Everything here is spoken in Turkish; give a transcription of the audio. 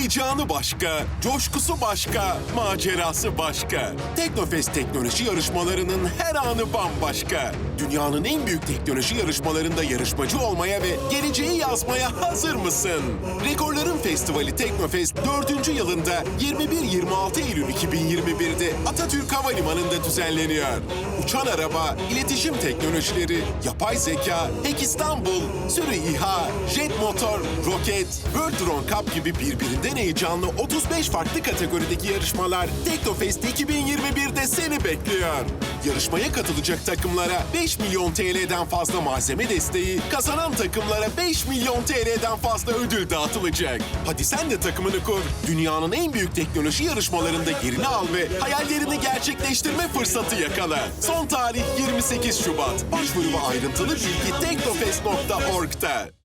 Heyecanı başka, coşkusu başka, macerası başka. Teknofest teknoloji yarışmalarının her anı bambaşka. Dünyanın en büyük teknoloji yarışmalarında yarışmacı olmaya ve geleceği yazmaya hazır mısın? Rekorların Festivali Teknofest 4. yılında 21-26 Eylül 2021'de Atatürk Havalimanı'nda düzenleniyor. Uçan araba, iletişim teknolojileri, yapay zeka, Hack İstanbul, sürü İHA, jet motor, roket, World Drone Cup gibi birbirinden heyecanlı 35 farklı kategorideki yarışmalar Teknofest 2021'de seni bekliyor. Yarışmaya katılacak takımlara 5 milyon TL'den fazla malzeme desteği, kazanan takımlara 5 milyon TL'den fazla ödül dağıtılacak. Hadi sen de takımını kur. Dünyanın en büyük teknoloji yarışmalarında yerini al ve hayallerini gerçekleştirme fırsatı yakala. Son tarih 28 Şubat. Başvuru ve ayrıntılı bilgi teknofest.org'da.